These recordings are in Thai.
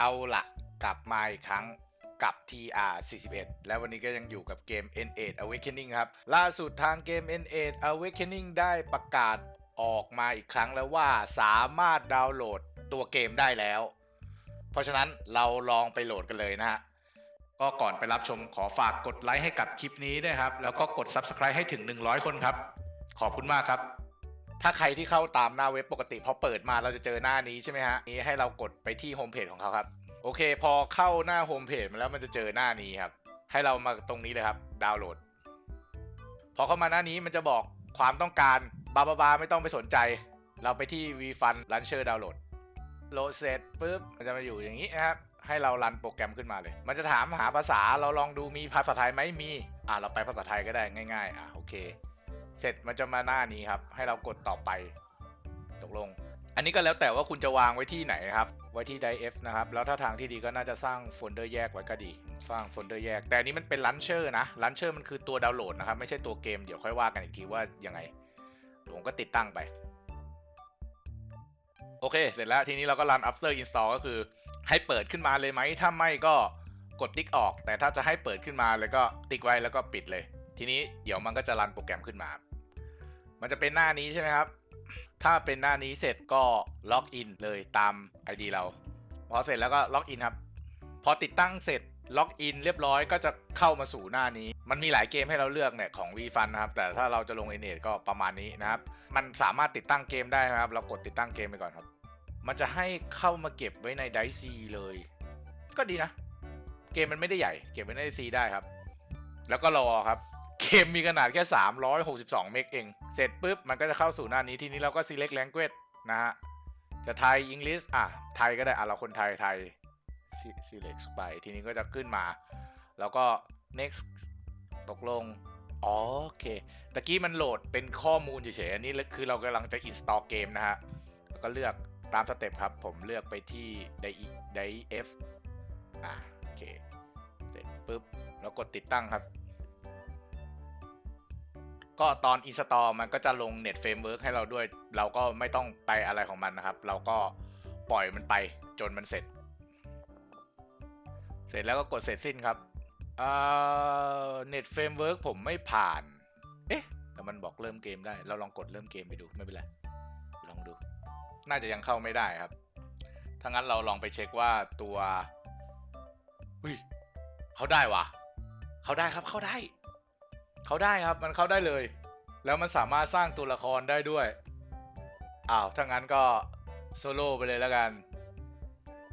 เอาละกลับมาอีกครั้งกับ TR 41 และวันนี้ก็ยังอยู่กับเกม N8 Awakening ครับ ล่าสุดทางเกม N8 Awakening ได้ประกาศออกมาอีกครั้งแล้วว่าสามารถดาวน์โหลดตัวเกมได้แล้ว เพราะฉะนั้นเราลองไปโหลดกันเลยนะฮะก็ก่อนไปรับชมขอฝากกดไลค์ให้กับคลิปนี้ด้วยครับ แล้วก็กด Subscribe ให้ถึง 100 คนครับ ขอบคุณมากครับ ถ้าใครที่เข้าตามหน้าเว็บปกติพอเปิดมาเราจะเจอหน้านี้ใช่ไหมฮะนี้ให้เรากดไปที่โฮมเพจของเขาครับโอเค พอเข้าหน้าโฮมเพจมาแล้วมันจะเจอหน้านี้ครับ ให้เรามาตรงนี้เลยครับ ดาวน์โหลด พอเข้ามาหน้านี้มันจะบอกความต้องการบาบาบาไม่ต้องไปสนใจ เราไปที่ vFun Launcher Download โหลดเสร็จปุ๊บมันจะมาอยู่อย่างนี้นะครับให้เรารันโปรแกรมขึ้นมาเลย มันจะถามหาภาษาเราลองดูมีภาษาไทยไหมมี อ่าเราไปภาษาไทยก็ได้ง่าย ๆ อะโอเค เสร็จมันจะมาหน้านี้ครับ ให้เรากดต่อไป ตกลง อันนี้ก็แล้วแต่ว่าคุณจะวางไว้ที่ไหนครับ ไว้ที่ Drive F นะครับ แล้วถ้าทางที่ดีก็น่าจะสร้างโฟลเดอร์แยกไว้ก็ดี สร้างโฟลเดอร์แยก แต่อันนี้มันเป็นลันเชอร์นะลันเชอร์มันคือตัวดาวน์โหลดนะครับ ไม่ใช่ตัวเกม เดี๋ยวค่อยว่ากันอีกทีว่ายังไง ผมก็ติดตั้งไป โอเค เสร็จแล้ว ทีนี้เราก็รัน after install ก็คือให้เปิดขึ้นมาเลยไหม ถ้าไม่ก็กดติ๊กออก แต่ถ้าจะให้เปิดขึ้นมาแล้วก็ติ๊กไว้แล้วก็ปิดเลย ทีนี้เดี๋ยวมันก็จะรันโปรแกรมขึ้นมา มันจะเป็นหน้านี้ใช่ไหมครับ ถ้าเป็นหน้านี้เสร็จก็ล็อกอินเลยตาม ID เรา พอเสร็จแล้วก็ล็อกอินครับ พอติดตั้งเสร็จล็อกอินเรียบร้อยก็จะเข้ามาสู่หน้านี้ มันมีหลายเกมให้เราเลือกเนี่ยของ v f u n นะครับ แต่ถ้าเราจะลง n อ t ก็ประมาณนี้นะครับ มันสามารถติดตั้งเกมได้นะครับ เรากดติดตั้งเกมไปก่อนครับ มันจะให้เข้ามาเก็บไว้ในไดซีเลย ก็ดีนะ เกมมันไม่ได้ใหญ่ เก็บไว้ในไดซีได้ครับ แล้วก็รอครับ เกมมีขนาดแค่ 362 เมกเอง เสร็จปุ๊บ มันก็จะเข้าสู่หน้านี้ ทีนี้เราก็ select language นะฮะ จะไทย English อะ ไทยก็ได้ อะ เราคนไทย ไทย select ไป ทีนี้ก็จะขึ้นมา แล้วก็ next ตกลงอ๋อโอเค ตะกี้มันโหลดเป็นข้อมูลเฉยๆ อันนี้คือเรากำลังจะ install เกมนะฮะ แล้วก็เลือกตามสเต็ปครับ ผมเลือกไปที่ Dai F อะโอเค เสร็จปุ๊บ แล้วกดติดตั้งครับ ก็ตอน install มันก็จะลง Net Framework ให้เราด้วย เราก็ไม่ต้องไปอะไรของมันนะครับ เราก็ปล่อยมันไปจนมันเสร็จ เสร็จแล้วก็กดเสร็จสิ้นครับเอ่อ Net Framework ผมไม่ผ่าน เอ๊ะ แต่มันบอกเริ่มเกมได้ เราลองกดเริ่มเกมไปดูไม่เป็นไร ลองดู น่าจะยังเข้าไม่ได้ครับ ถ้างั้นเราลองไปเช็คว่าตัวอุ้ยเขาได้วะเขาได้ครับเข้าได้ เขาได้ครับมันเข้าได้เลย แล้วมันสามารถสร้างตัวละครได้ด้วยอ้าวถ้างั้นก็โซโล่ไปเลยแล้วกัน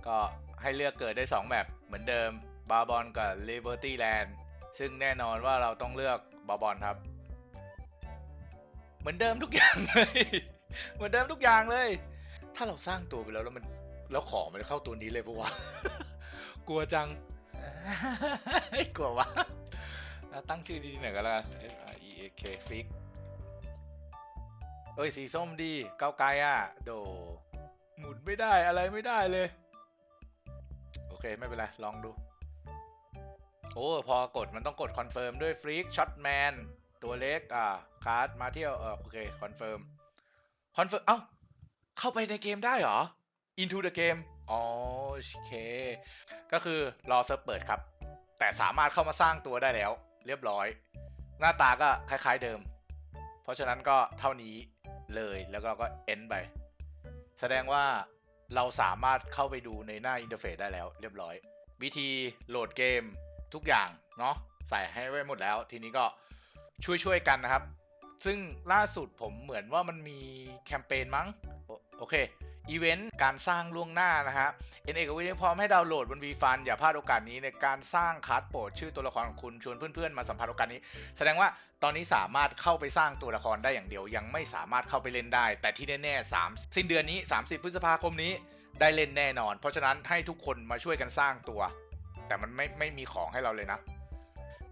ก็ให้เลือกเกิดได้ 2แบบเหมือนเดิมบาบอนกับ Liberty Land ซึ่งแน่นอนว่าเราต้องเลือกบาบอนครับ เหมือนเดิมทุกอย่างเลย เหมือนเดิมทุกอย่างเลย ถ้าเราสร้างตัวไปแล้วแล้วมันแล้วของมันเข้าตัวนี้เลยปะวะกลัวจังกลัววะ ตั้งชื่อดีๆหน่อยก็แล้วกัน F R E A K Fix เอ้ยสีส้มดีเก้าไกลอะ โด หมุนไม่ได้อะไรไม่ได้เลย โอเคไม่เป็นไร ลองดู โอ้พอกดมันต้องกดคอนเฟิร์มด้วยฟรีกช็อตแมนตัวเล็กอ่าคาร์ดมาเที่ยวเออโอเคคอนเฟิร์มคอนเฟิร์มเอ้า เข้าไปในเกมได้เหรอ into the game อ๋อโอเค ก็คือรอเซิร์ฟเปิดครับ แต่สามารถเข้ามาสร้างตัวได้แล้ว เรียบร้อย หน้าตาก็คล้ายๆเดิม เพราะฉะนั้นก็เท่านี้เลยแล้วก็ก็ end ไป แสดงว่าเราสามารถเข้าไปดูในหน้าอินเทอร์เฟซได้แล้ว เรียบร้อย วิธีโหลดเกมทุกอย่างเนาะใส่ให้ไว้หมดแล้ว ทีนี้ก็ช่วยๆกันนะครับ ซึ่งล่าสุดผมเหมือนว่ามันมีแคมเปญมั้งโอเค อีเวนต์การสร้างล่วงหน้านะฮะเอ็นเอกวิพร้อมให้ดาวน์โหลดบน v f u n อย่าพลาดโอกาสนี้ในการสร้างคัสโปรดชื่อตัวละครของคุณชวนเพื่อนๆ มาสัมผัสโอกาสนี้ แสดงว่าตอนนี้สามารถเข้าไปสร้างตัวละครได้อย่างเดียว ยังไม่สามารถเข้าไปเล่นได้ แต่ที่แน่ๆ3สิ้นเดือนนี้ 30 พฤษภาคมนี้ได้เล่นแน่นอน เพราะฉะนั้นให้ทุกคนมาช่วยกันสร้างตัว แต่มันไม่ไม่มีของให้เราเลยนะ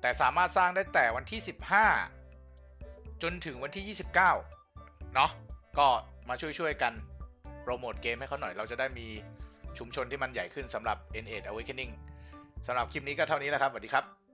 แต่สามารถสร้างได้แต่วันที่ 15 จนถึงวันที่ 29เนาะก็มาช่วยๆกัน โปรโมทเกมให้เขาหน่อยเราจะได้มีชุมชนที่มันใหญ่ขึ้นสำหรับ N8 Awakening สำหรับคลิปนี้ก็เท่านี้แล้วครับสวัสดีครับ